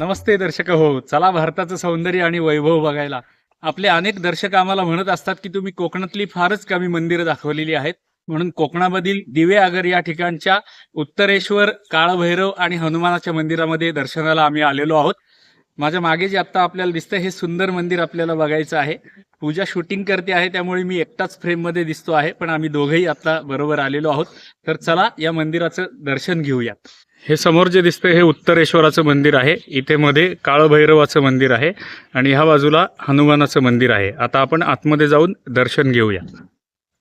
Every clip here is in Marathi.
नमस्ते दर्शक हो चला भारताचं सौंदर्य आणि वैभव बघायला. आपले अनेक दर्शक आम्हाला म्हणत असतात की तुम्ही कोकणातली फारच कमी मंदिरं दाखवलेली आहेत. म्हणून कोकणामधील दिवे आगर या ठिकाणच्या उत्तरेश्वर काळभैरव आणि हनुमानाच्या मंदिरामध्ये दर्शनाला आम्ही आलेलो आहोत. माझ्या मागे जे आता आपल्याला दिसतंय हे सुंदर मंदिर आपल्याला बघायचं आहे. पूजा शूटिंग करते आहे त्यामुळे मी एकटाच फ्रेममध्ये दिसतो आहे पण आम्ही दोघंही आता बरोबर आलेलो आहोत. तर चला या मंदिराचं दर्शन घेऊयात हे समोर जे दिसतंय हे उत्तरेश्वराचं मंदिर आहे. इथे मध्ये काळभैरवाचं मंदिर आहे आणि ह्या बाजूला हनुमानाचं मंदिर आहे. आता आपण आतमध्ये जाऊन दर्शन घेऊया.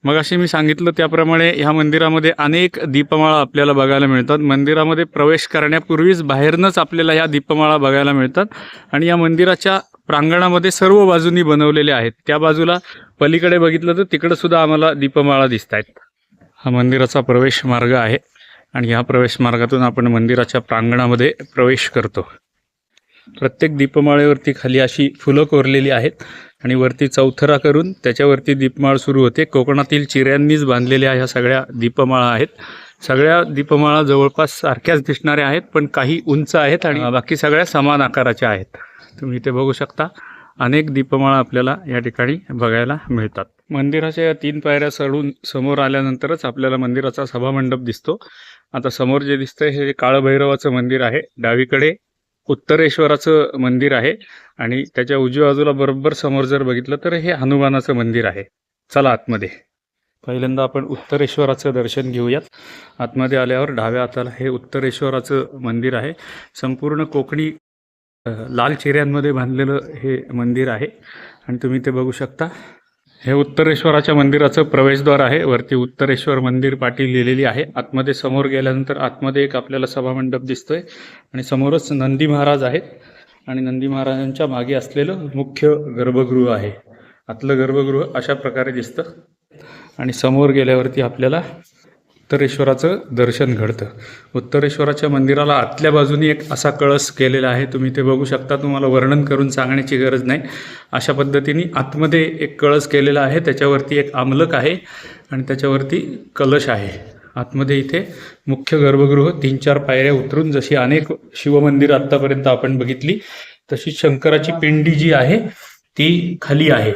मग अशी मी सांगितलं त्याप्रमाणे ह्या मंदिरामध्ये अनेक दीपमाळा आपल्याला बघायला मिळतात. मंदिरामध्ये प्रवेश करण्यापूर्वीच बाहेरनंच आपल्याला ह्या दीपमाळा बघायला मिळतात. आणि या मंदिराच्या प्रांगणामध्ये सर्व बाजूनी बनवलेले आहेत. त्या बाजूला पलीकडे बघितलं तर तिकडं सुद्धा आम्हाला दीपमाळा दिसत आहेत हा मंदिराचा प्रवेश मार्ग आहे. आणि ह्या प्रवेश मार्गातून आपण मंदिराच्या प्रांगणामध्ये प्रवेश करतो. प्रत्येक दीपमाळेवरती खाली अशी फुलं कोरलेली आहेत आणि वरती चौथरा करून त्याच्यावरती दीपमाळ सुरू होते. कोकणातील चिऱ्यांनीच बांधलेल्या ह्या सगळ्या दीपमाळा आहेत. सगळ्या दीपमाळा जवळपास सारख्याच दिसणाऱ्या आहेत पण काही उंच आहेत आणि बाकी सगळ्या समान आकाराच्या आहेत. तुम्ही इथे बघू शकता. अनेक दीपमाळा आपल्याला या ठिकाणी बघायला मिळतात. मंदिराच्या या तीन पायऱ्या चढून समोर आल्यानंतरच आपल्याला मंदिराचा सभामंडप दिसतो. आता समोर जे दिसतंय हे काळभैरवाचं मंदिर आहे. डावीकडे उत्तरेश्वराचं मंदिर आहे. आणि त्याच्या उजव्या बाजूला बरोबर समोर जर बघितलं तर हे हनुमानाचं मंदिर आहे. चला आतमध्ये. पहिल्यांदा आपण उत्तरेश्वराचं दर्शन घेऊयात. आतमध्ये आल्यावर डाव्या हाताला हे उत्तरेश्वराचं मंदिर आहे. संपूर्ण कोकणी लाल चिऱ्यांमध्ये बांधलेलं हे मंदिर आहे. आणि तुम्ही ते बघू शकता. हे उत्तरेश्वराच्या मंदिराचं प्रवेशद्वार आहे. वरती उत्तरेश्वर मंदिर पाटी लिहिलेली आहे. आतमध्ये समोर गेल्यानंतर आतमध्ये एक आपल्याला सभामंडप दिसतोय. आणि समोरच नंदी महाराज आहेत. आणि नंदी महाराजांच्या मागे असलेलं मुख्य गर्भगृह आहे. आतलं गर्भगृह अशा प्रकारे दिसतं. आणि समोर गेल्यावरती आपल्याला उत्तरेश्वराचं दर्शन घडतं. उत्तरेश्वराच्या मंदिराला आतल्या बाजूनी एक असा कळस केलेला आहे. तुम्ही ते बघू शकता. तुम्हाला वर्णन करून सांगण्याची गरज नाही. अशा पद्धतीने आतमध्ये एक कळस केलेला आहे. त्याच्यावरती एक आमलक आहे आणि त्याच्यावरती कलश आहे. आतमध्ये इथे मुख्य गर्भगृह तीन चार पायऱ्या उतरून जशी अनेक शिवमंदिर आत्तापर्यंत आपण बघितली तशी शंकराची पिंडी जी आहे ती खाली आहे.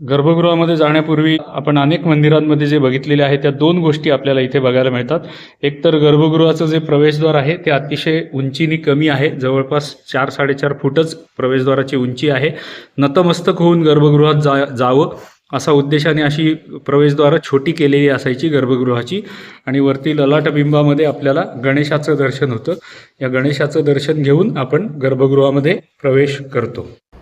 गर्भगृहामध्ये जाण्यापूर्वी आपण अनेक मंदिरांमध्ये जे बघितलेले आहे त्या दोन गोष्टी आपल्याला इथे बघायला मिळतात. एक तर गर्भगृहाचं जे प्रवेशद्वार आहे ते अतिशय उंचीने कमी आहे. जवळपास चार साडेचार फूटच प्रवेशद्वाराची उंची आहे. नतमस्तक होऊन गर्भगृहात जा जावं असा उद्देशाने अशी प्रवेशद्वारं छोटी केलेली असायची गर्भगृहाची. आणि वरती ललाटबिंबामध्ये आपल्याला गणेशाचं दर्शन होतं. या गणेशाचं दर्शन घेऊन आपण गर्भगृहामध्ये प्रवेश करतो.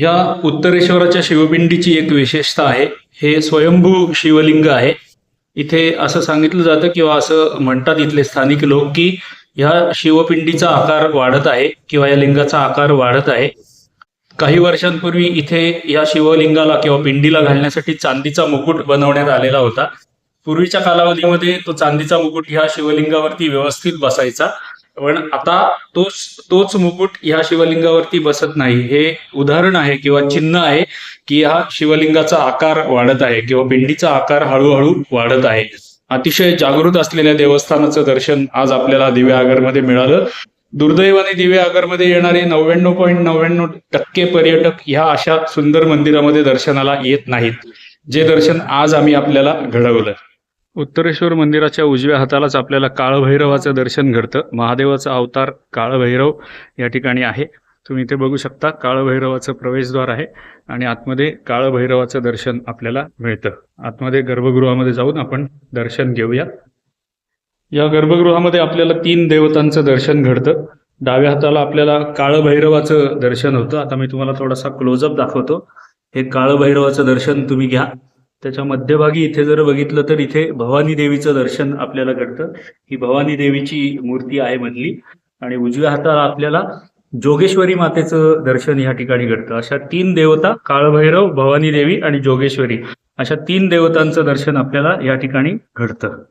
या उत्तरेश्वराच्या शिवपिंडीची एक विशेषता आहे. हे स्वयंभू शिवलिंग आहे. इथे असं सांगितलं जातं किंवा असं म्हणतात इथले स्थानिक लोक की ह्या शिवपिंडीचा आकार वाढत आहे किंवा या लिंगाचा आकार वाढत आहे. काही वर्षांपूर्वी इथे या शिवलिंगाला किंवा पिंडीला घालण्यासाठी चांदीचा मुकुट बनवण्यात आलेला होता. पूर्वीच्या कालावधीमध्ये तो चांदीचा मुकुट ह्या शिवलिंगावरती व्यवस्थित बसायचा. पण आता तोच तोच मुकुट ह्या शिवलिंगावरती बसत नाही. हे उदाहरण आहे किंवा चिन्ह आहे की हा शिवलिंगाचा आकार वाढत आहे किंवा पिंडीचा आकार हळूहळू वाढत आहे. अतिशय जागृत असलेल्या देवस्थानाचं दर्शन आज आपल्याला दिव्या आगरमध्ये मिळालं. दुर्दैवाने दिव्या आगरमध्ये येणारे नव्याण्णव पॉईंट नव्याण्णव टक्के पर्यटक ह्या अशा सुंदर मंदिरामध्ये दर्शनाला येत नाहीत. जे दर्शन आज आम्ही आपल्याला घडवलं. उत्तरेश्वर मंदिराच्या उजव्या हातालाच आपल्याला काळभैरवाचं दर्शन घडतं. महादेवाचा अवतार काळभैरव या ठिकाणी आहे. तुम्ही इथे बघू शकता काळभैरवाचं प्रवेशद्वार आहे आणि आतमध्ये काळभैरवाचं दर्शन आपल्याला मिळतं. आतमध्ये गर्भगृहामध्ये जाऊन आपण दर्शन घेऊया. या गर्भगृहामध्ये आपल्याला तीन देवतांचं दर्शन घडतं. डाव्या हाताला आपल्याला काळभैरवाचं दर्शन होतं. आता मी तुम्हाला थोडासा क्लोजअप दाखवतो. हे काळभैरवाचं दर्शन तुम्ही घ्या. त्याच्या मध्यभागी इथे जर बघितलं तर इथे भवानी देवीचं दर्शन आपल्याला घडतं. ही भवानी देवीची मूर्ती आहे मधली. आणि उजव्या हाताला आपल्याला जोगेश्वरी मातेचं दर्शन या ठिकाणी घडतं. अशा तीन देवता काळभैरव भवानी देवी आणि जोगेश्वरी अशा तीन देवतांचं दर्शन आपल्याला या ठिकाणी घडतं.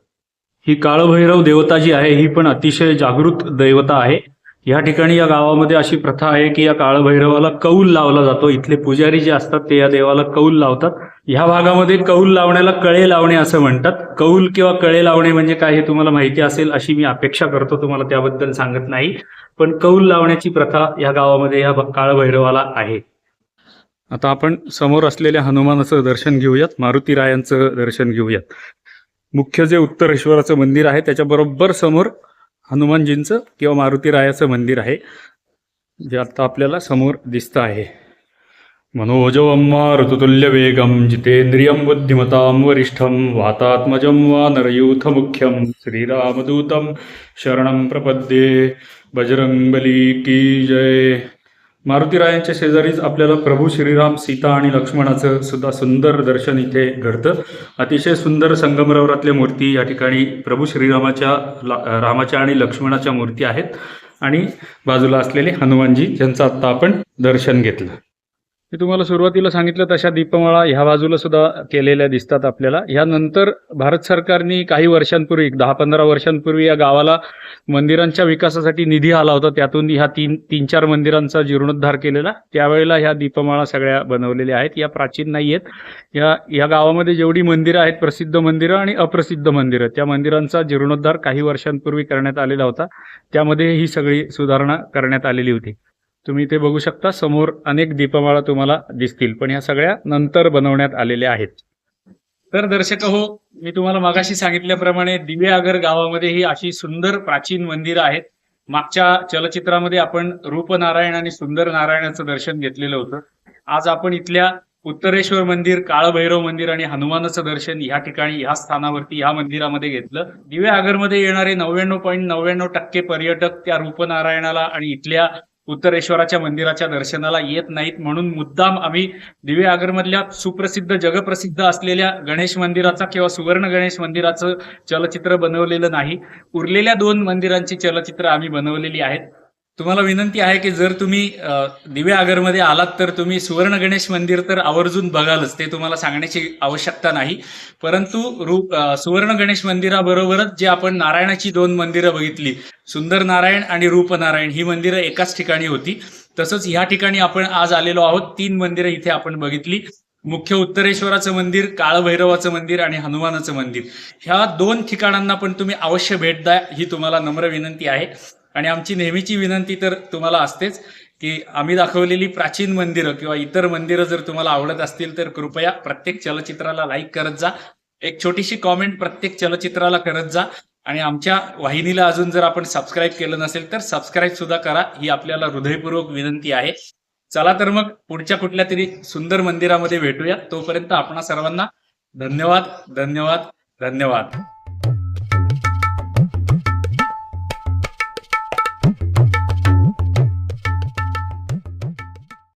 ही काळभैरव देवता जी आहे ही पण अतिशय जागृत देवता आहे. या ठिकाणी या गावामध्ये अशी प्रथा आहे की या काळभैरवाला कौल लावला जातो. इथले पुजारी जे असतात ते या देवाला कौल लावतात. ह्या भागामध्ये कौल लावण्याला कळे लावणे असं म्हणतात. कौल किंवा कळे लावणे म्हणजे काय हे तुम्हाला माहिती असेल अशी मी अपेक्षा करतो तुम्हाला त्याबद्दल सांगत नाही. पण कौल लावण्याची प्रथा या गावामध्ये या काळभैरवाला आहे. आता आपण समोर असलेल्या हनुमानाचं दर्शन घेऊयात मारुतीरायांचं दर्शन घेऊयात. मुख्य जे उत्तरेश्वराचं मंदिर आहे त्याच्याबरोबर समोर हनुमानजींचं किंवा मारुतीरायाचं मंदिर आहे जे आता आपल्याला समोर दिसतं आहे. मनोजवं मारुतुल्य जितेन्द्रियं बुद्धिमतां वरिष्ठं वातात्मजं वा नरयूथमुख्यं श्रीरामदूतं शरणं प्रपद्ये बजरंगबली की जय। मारुतीरायांच्या शेजारीच आपल्याला प्रभू श्रीराम सीता आणि लक्ष्मणाचं सुद्धा सुंदर दर्शन इथे घडतं. अतिशय सुंदर संगमरवरातल्या मूर्ती या ठिकाणी प्रभू श्रीरामाच्या रामाच्या आणि लक्ष्मणाच्या मूर्ती आहेत. आणि बाजूला असलेले हनुमानजी ज्यांचं आत्ता आपण दर्शन घेतलं. मी तुम्हाला सुरुवातीला सांगितलं तशा दीपमाळा ह्या बाजूला सुद्धा केलेल्या दिसतात आपल्याला. यानंतर भारत सरकारने काही वर्षांपूर्वी दहा पंधरा वर्षांपूर्वी या गावाला मंदिरांच्या विकासासाठी निधी आला होता. त्यातून ह्या तीन तीन चार मंदिरांचा जीर्णोद्धार केलेला. त्यावेळेला ह्या दीपमाळा सगळ्या बनवलेल्या आहेत. या प्राचीन नाही आहेत या या गावामध्ये जेवढी मंदिरं आहेत प्रसिद्ध मंदिरं आणि अप्रसिद्ध मंदिरं त्या मंदिरांचा जीर्णोद्धार काही वर्षांपूर्वी करण्यात आलेला होता. त्यामध्ये ही सगळी सुधारणा करण्यात आलेली होती. तुम्ही ते बघू शकता. समोर अनेक दीपमाळा तुम्हाला दिसतील. पण ह्या सगळ्या नंतर बनवण्यात आलेल्या आहेत. तर दर्शक हो मी तुम्हाला मागाशी सांगितल्याप्रमाणे दिवेआगर गावामध्ये ही अशी सुंदर प्राचीन मंदिरं आहेत. मागच्या चलचित्रामध्ये आपण रूपनारायण आणि सुंदर नारायणाचं दर्शन घेतलेलं होतं. आज आपण इथल्या उत्तरेश्वर मंदिर काळभैरव मंदिर आणि हनुमानाचं दर्शन या ठिकाणी ह्या स्थानावरती ह्या मंदिरामध्ये घेतलं. दिवे आगरमध्ये येणारे नव्याण्णव पॉईंट नव्याण्णव टक्के पर्यटक त्या रूपनारायणाला आणि इथल्या उत्तरेश्वराच्या मंदिराच्या दर्शनाला येत नाहीत म्हणून मुद्दाम आम्ही दिवे आगरमधल्या सुप्रसिद्ध जगप्रसिद्ध असलेल्या गणेश मंदिराचा किंवा सुवर्ण गणेश मंदिराचं चलचित्र बनवलेलं नाही. उरलेल्या दोन मंदिरांची चलचित्र आम्ही बनवलेली आहेत. तुम्हाला विनंती आहे की जर तुम्ही अ, दिवे आगरमध्ये आलात तर तुम्ही सुवर्ण गणेश मंदिर तर आवर्जून बघालच. ते तुम्हाला सांगण्याची आवश्यकता नाही. परंतु रूप सुवर्ण गणेश मंदिराबरोबरच जे आपण नारायणाची दोन मंदिरं बघितली सुंदर नारायण आणि रूपनारायण ही मंदिरं एकाच ठिकाणी होती. तसंच ह्या ठिकाणी आपण आज आलेलो आहोत. तीन मंदिरं इथे आपण बघितली. मुख्य उत्तरेश्वराचं मंदिर काळभैरवाचं मंदिर आणि हनुमानाचं मंदिर. ह्या दोन ठिकाणांना पण तुम्ही अवश्य भेट द्या ही तुम्हाला नम्र विनंती आहे. आणि आमची नेहमीची विनंती तर तुम्हाला असतेच की आम्ही दाखवलेली प्राचीन मंदिरं किंवा इतर मंदिरं जर तुम्हाला आवडत असतील तर कृपया प्रत्येक चलचित्राला लाईक करत जा. एक छोटीशी कॉमेंट प्रत्येक चलचित्राला करत जा. आणि आमच्या वाहिनीला अजून जर आपण सबस्क्राईब केलं नसेल तर सबस्क्राईब सुद्धा करा. ही आपल्याला हृदयपूर्वक विनंती आहे. चला तर मग पुढच्या कुठल्या तरी सुंदर मंदिरामध्ये भेटूया. तोपर्यंत आपणा सर्वांना धन्यवाद धन्यवाद धन्यवाद.